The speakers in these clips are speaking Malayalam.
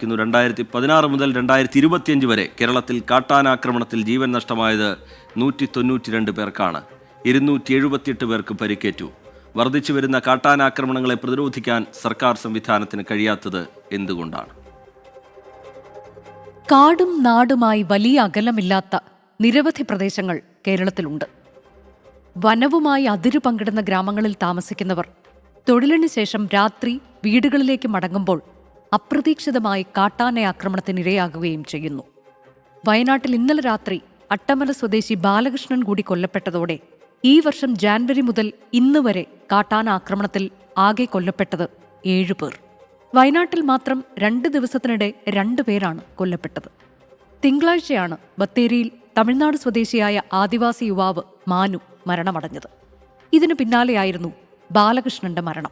ക്കുന്നു രണ്ടായിരത്തി പതിനാറ് മുതൽ രണ്ടായിരത്തി ഇരുപത്തിയഞ്ച് വരെ കേരളത്തിൽ കാട്ടാനാക്രമണത്തിൽ ജീവൻ നഷ്ടമായത് നൂറ്റി തൊണ്ണൂറ്റി രണ്ട് പേർക്കാണ്. ഇരുന്നൂറ്റി എഴുപത്തിയെട്ട് പേർക്ക് പരിക്കേറ്റു. വർദ്ധിച്ചു വരുന്ന കാട്ടാനാക്രമണങ്ങളെ പ്രതിരോധിക്കാൻ സർക്കാർ സംവിധാനത്തിന് കഴിയാത്തത് എന്തുകൊണ്ടാണ്? കാടും നാടുമായി വലിയ അകലമില്ലാത്ത നിരവധി പ്രദേശങ്ങൾ കേരളത്തിലുണ്ട്. വനവുമായി അതിരു പങ്കിടുന്ന ഗ്രാമങ്ങളിൽ താമസിക്കുന്നവർ തൊഴിലിന് ശേഷം രാത്രി വീടുകളിലേക്ക് മടങ്ങുമ്പോൾ അപ്രതീക്ഷിതമായി കാട്ടാന ആക്രമണത്തിനിരയാകുകയും ചെയ്യുന്നു. വയനാട്ടിൽ ഇന്നലെ രാത്രി അട്ടമല സ്വദേശി ബാലകൃഷ്ണൻ കൂടി കൊല്ലപ്പെട്ടതോടെ ഈ വർഷം ജാൻവരി മുതൽ ഇന്ന് വരെ കാട്ടാന ആക്രമണത്തിൽ ആകെ കൊല്ലപ്പെട്ടത് ഏഴുപേർ വയനാട്ടിൽ മാത്രം രണ്ട് ദിവസത്തിനിടെ രണ്ടു പേരാണ് കൊല്ലപ്പെട്ടത്. തിങ്കളാഴ്ചയാണ് ബത്തേരിയിൽ തമിഴ്നാട് സ്വദേശിയായ ആദിവാസി യുവാവ് മാനു മരണമടഞ്ഞത്. ഇതിനു പിന്നാലെയായിരുന്നു ബാലകൃഷ്ണന്റെ മരണം.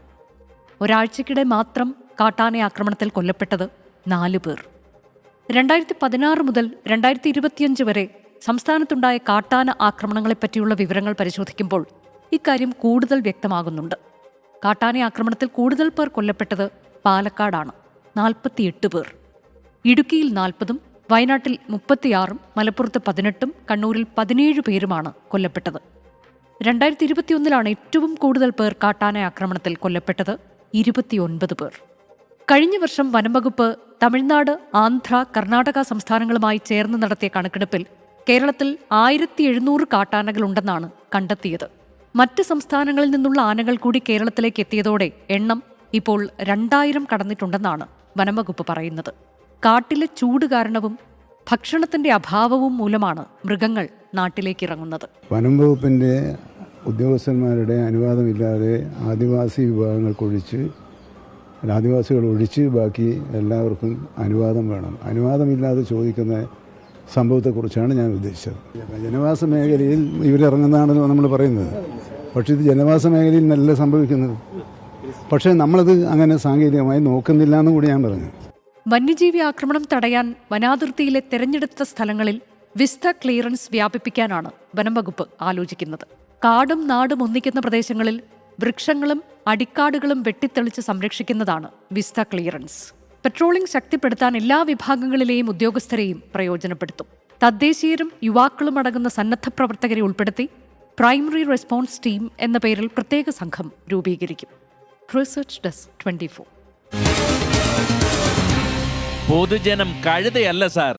ഒരാഴ്ചക്കിടെ മാത്രം കാട്ടാന ആക്രമണത്തിൽ കൊല്ലപ്പെട്ടത് നാലു പേർ. രണ്ടായിരത്തി പതിനാറ് മുതൽ രണ്ടായിരത്തി ഇരുപത്തിയഞ്ച് വരെ സംസ്ഥാനത്തുണ്ടായ കാട്ടാന ആക്രമണങ്ങളെപ്പറ്റിയുള്ള വിവരങ്ങൾ പരിശോധിക്കുമ്പോൾ ഇക്കാര്യം കൂടുതൽ വ്യക്തമാകുന്നുണ്ട്. കാട്ടാന ആക്രമണത്തിൽ കൂടുതൽ പേർ കൊല്ലപ്പെട്ടത് പാലക്കാടാണ്. നാൽപ്പത്തിയെട്ട് പേർ. ഇടുക്കിയിൽ നാൽപ്പതും വയനാട്ടിൽ മുപ്പത്തിയാറും മലപ്പുറത്ത് പതിനെട്ടും കണ്ണൂരിൽ പതിനേഴ് പേരുമാണ് കൊല്ലപ്പെട്ടത്. രണ്ടായിരത്തി ഇരുപത്തിയൊന്നിലാണ് ഏറ്റവും കൂടുതൽ പേർ കാട്ടാന ആക്രമണത്തിൽ കൊല്ലപ്പെട്ടത് ഇരുപത്തിയൊൻപത് പേർ. കഴിഞ്ഞ വർഷം വനംവകുപ്പ് തമിഴ്നാട് ആന്ധ്ര കർണാടക സംസ്ഥാനങ്ങളുമായി ചേർന്ന് നടത്തിയ കണക്കെടുപ്പിൽ കേരളത്തിൽ ആയിരത്തി എഴുന്നൂറ് കാട്ടാനകളുണ്ടെന്നാണ് കണ്ടെത്തിയത്. മറ്റ് സംസ്ഥാനങ്ങളിൽ നിന്നുള്ള ആനകൾ കൂടി കേരളത്തിലേക്ക് എത്തിയതോടെ എണ്ണം ഇപ്പോൾ രണ്ടായിരം കടന്നിട്ടുണ്ടെന്നാണ് വനംവകുപ്പ് പറയുന്നത്. കാട്ടിലെ ചൂട് കാരണവും ഭക്ഷണത്തിന്റെ അഭാവവും മൂലമാണ് മൃഗങ്ങൾ നാട്ടിലേക്ക് ഇറങ്ങുന്നത്. വനംവകുപ്പിന്റെ ഉദ്യോഗസ്ഥന്മാരുടെ അനുവാദമില്ലാതെ ആദിവാസി വിഭാഗങ്ങൾക്കൊഴിച്ച് ആദിവാസികൾ ഒഴിച്ച് ബാക്കി എല്ലാവർക്കും അനുവാദം വേണം. അനുവാദമില്ലാതെ ചോദിക്കുന്ന സംഭവത്തെക്കുറിച്ചാണ് ഞാൻ ഉദ്ദേശിച്ചത്. ജനവാസ മേഖലയിൽ ഇവരിറങ്ങുന്നതാണല്ലോ നമ്മൾ പറയുന്നത്. പക്ഷേ ഇത് ജനവാസ മേഖലയിൽ നല്ല സംഭവിക്കുന്നത്. പക്ഷേ നമ്മളത് അങ്ങനെ സാങ്കേതികമായി നോക്കുന്നില്ല എന്ന് കൂടി ഞാൻ പറഞ്ഞു. വന്യജീവി ആക്രമണം തടയാൻ വനാതിർത്തിയിലെ തെരഞ്ഞെടുത്ത സ്ഥലങ്ങളിൽ വിസ്ത ക്ലിയറൻസ് വ്യാപിപ്പിക്കാനാണ് വനംവകുപ്പ് ആലോചിക്കുന്നത്. കാടും നാടും ഒന്നിക്കുന്ന പ്രദേശങ്ങളിൽ വൃക്ഷങ്ങളും അടിക്കാടുകളും വെട്ടിത്തെളിച്ച് സംരക്ഷിക്കുന്നതാണ് വിസ്ത ക്ലിയറൻസ്. പെട്രോളിംഗ് ശക്തിപ്പെടുത്താൻ എല്ലാ വിഭാഗങ്ങളിലെയും ഉദ്യോഗസ്ഥരെയും പ്രയോജനപ്പെടുത്തും. തദ്ദേശീയരും യുവാക്കളും അടങ്ങുന്ന സന്നദ്ധ പ്രവർത്തകരെ ഉൾപ്പെടുത്തി പ്രൈമറി റെസ്പോൺസ് ടീം എന്ന പേരിൽ പ്രത്യേക സംഘം രൂപീകരിക്കും. റിസർച്ച് ഡെസ്ക് ട്വന്റി പൊതുജനം കഴുതയല്ല സാർ.